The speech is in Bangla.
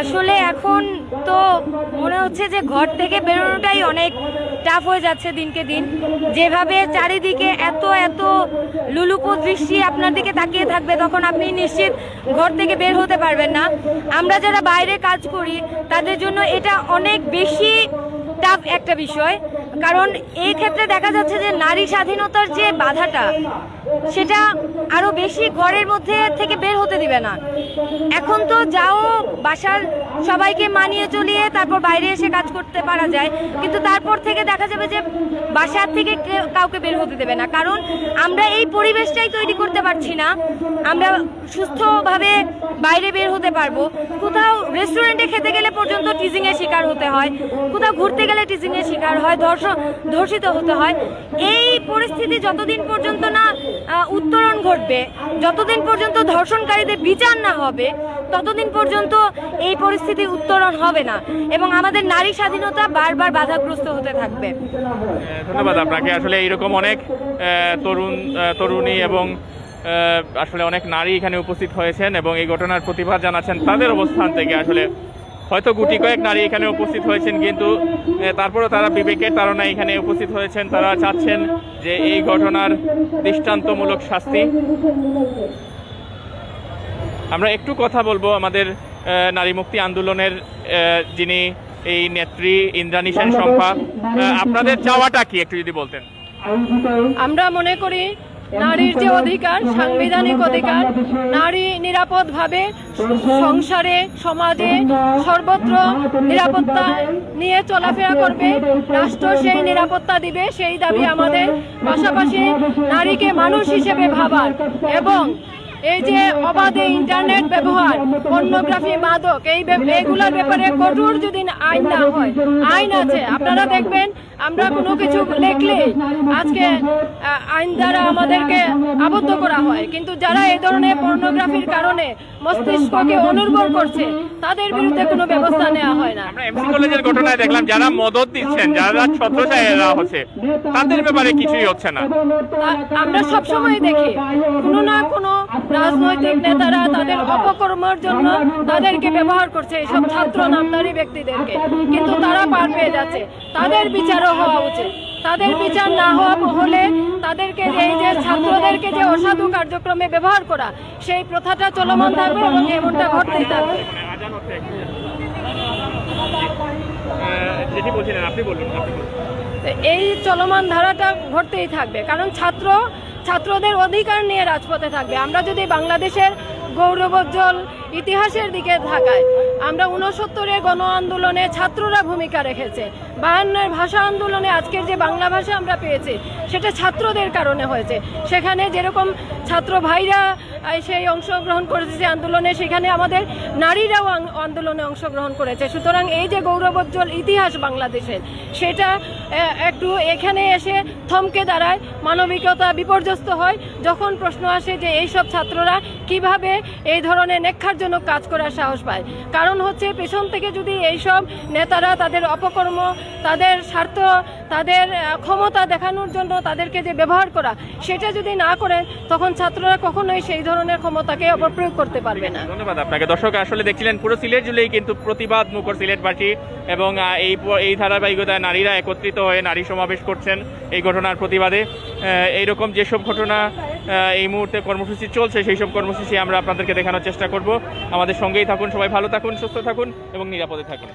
আসলে এখন তো মনে হচ্ছে যে ঘর থেকে বেরোনোটাই অনেক টাফ হয়ে যাচ্ছে দিনকে দিন। যেভাবে চারিদিকে এত এত লুলুপ দৃষ্টি আপনার দিকে তাকিয়ে থাকবে, তখন আপনি নিশ্চিত ঘর থেকে বের হতে পারবেন না। আমরা যারা বাইরে কাজ করি, তাদের জন্য এটা অনেক বেশি টাফ একটা বিষয়। কারণ এই ক্ষেত্রে দেখা যাচ্ছে যে নারী স্বাধীনতার যে বাধাটা, সেটা আরও বেশি ঘরের মধ্যে থেকে বের হতে দিবে না। এখন তো যাও, বাসার সবাইকে মানিয়ে চলিয়ে তারপর বাইরে এসে কাজ করতে পারা যায়। কিন্তু তারপর থেকে দেখা যাবে যে বাসার থেকে কেউ- কাউকে বের হতে দেবে না। কারণ আমরা এই পরিবেশটাই তৈরি করতে পারছি না। আমরা সুস্থভাবে বাইরে বের হতে পারব। কোথাও রেস্টুরেন্টে খেতে গেলে পর্যন্ত টিজিং এর শিকার হতে হয়। কোথাও ঘুরতে গেলে টিজিং এর শিকার হয় ধর্ষণ ধর্ষিত হতে হয়। এই পরিস্থিতি যতদিন পর্যন্ত না উত্তরণ ঘটবে, যতদিন পর্যন্ত ধর্ষণকারীদের বিচার না হবে, ততদিন পর্যন্ত এই পরিস্থিতি উত্তরণ হবে না এবং আমাদের নারী স্বাধীনতা বারবার বাধাগ্রস্ত হতে থাকবে। ধন্যবাদ আপনাকে। আসলে এইরকম অনেক তরুণ তরুণী এবং আসলে অনেক নারী এখানে উপস্থিত হয়েছেন এবং এই ঘটনার প্রতিবাদ জানাচ্ছেন। তাদের অবস্থান থেকে আসলে হয়তো গুটি কয়েক নারী এখানে উপস্থিত হয়েছেন কিন্তু তারপরেও তারা বিবেকের তারা এখানে উপস্থিত হয়েছেন। তারা চাচ্ছেন যে এই ঘটনার দৃষ্টান্তমূলক শাস্তি। আমরা একটু কথা বলব আমাদের নারী মুক্তি আন্দোলনের যিনি এই নেত্রী ইন্দ্রাণী সেন শম্পা। আপনাদের চাওয়াটা কি একটু যদি বলতেন? আমরা মনে করি নারীর যে অধিকার সাংবিধানিক অধিকার নারী নিরাপদভাবে সংসারে সমাজে সর্বত্র নিরাপত্তা নিয়ে চলাফেরা করবে। রাষ্ট্র সেই নিরাপত্তা দিবে সেই দাবি আমাদের পাশাপাশি নারীকে মানুষ হিসেবে ভাবার এবং এই যে অবাধে ইন্টারনেট ব্যবহার পর্নোগ্রাফি মাদক এই এইগুলোর ব্যাপারে কঠোর যদি আইন না হয় আইন আছে। আপনারা দেখবেন আমরা কোনো কিছু লিখলে আজকে আইন দ্বারা আমাদেরকে আবদ্ধ করা হয়। কিন্তু যারা এই ধরনের পর্নোগ্রাফির কারণে মস্তিষ্ককে অনুর্বর করছে তাদের বিরুদ্ধে কোনো ব্যবস্থা নেওয়া হয় না। আমরা এমসি কলেজের ঘটনায় দেখলাম যারা মদত দিচ্ছেন যারা ছত্রছায়া হচ্ছে তাদের ব্যাপারে কিছুই হচ্ছে না। আমরা সবসময় দেখি কোনো না কোনো রাজনৈতিক নেতারা তাদের অপকর্মের জন্য তাদেরকে ব্যবহার করছে এইসব ছাত্র নামদারি ব্যক্তিদেরকে। কিন্তু তারা পার পেয়ে যাচ্ছে। তাদের বিচারও হওয়া উচিত। তাদের বিচার না হওয়া হলে তাদেরকে এই যে ছাত্রদেরকে যে অসাধু কার্যক্রমে ব্যবহার করা সেই প্রথাটা চলমান থাকবে এবং এমনটা ঘটতেই থাকবে। আপনি বলুন। এই চলমান ধারাটা ঘটতেই থাকবে। কারণ ছাত্র ছাত্রদের অধিকার নিয়ে রাজপথে থাকবে। আমরা যদি বাংলাদেশের গৌরবোজ্জ্বল ইতিহাসের দিকে থাকায় আমরা উনসত্তরের গণ আন্দোলনে ছাত্ররা ভূমিকা রেখেছে। বায়ান্নের ভাষা আন্দোলনে আজকের যে বাংলা ভাষা আমরা পেয়েছি, সেটা ছাত্রদের কারণে হয়েছে। সেখানে যেরকম ছাত্র ভাইরা সেই অংশগ্রহণ করেছে আন্দোলনে, সেখানে আমাদের নারীরাও আন্দোলনে অংশগ্রহণ করেছে। সুতরাং এই যে গৌরবোজ্জ্বল ইতিহাস বাংলাদেশের, সেটা একটু এখানে এসে থমকে দাঁড়ায়, মানবিকতা বিপর্যস্ত হয়, যখন প্রশ্ন আসে যে এইসব ছাত্ররা কীভাবে এই ধরনের নেক্ষারজনক কাজ করার সাহস পায়। কারণ হচ্ছে পেছন থেকে যদি এইসব নেতারা তাদের অপকর্ম, তাদের স্বার্থ, তাদের ক্ষমতা দেখানোর জন্য তাদেরকে যে ব্যবহার করা, সেটা যদি না করেন, তখন ছাত্ররা কখনোই সেই ধরনের ক্ষমতাকে অপপ্রয়োগ করতে পারবে না। ধন্যবাদ আপনাকে। দর্শক, আসলে দেখছিলেন পুরো সিলেট জুলেই কিন্তু প্রতিবাদ মুখর সিলেটবাসী এবং এই এই ধারাবাহিকতায় নারীরা একত্রিত হয়ে নারী সমাবেশ করছেন এই ঘটনার প্রতিবাদে। এইরকম যেসব ঘটনা এই মুহূর্তে কর্মসূচি চলছে, সেই সব কর্মসূচি আমরা আপনাদেরকে দেখানোর চেষ্টা করব। আমাদের সঙ্গেই থাকুন, সবাই ভালো থাকুন, সুস্থ থাকুন এবং নিরাপদে থাকুন।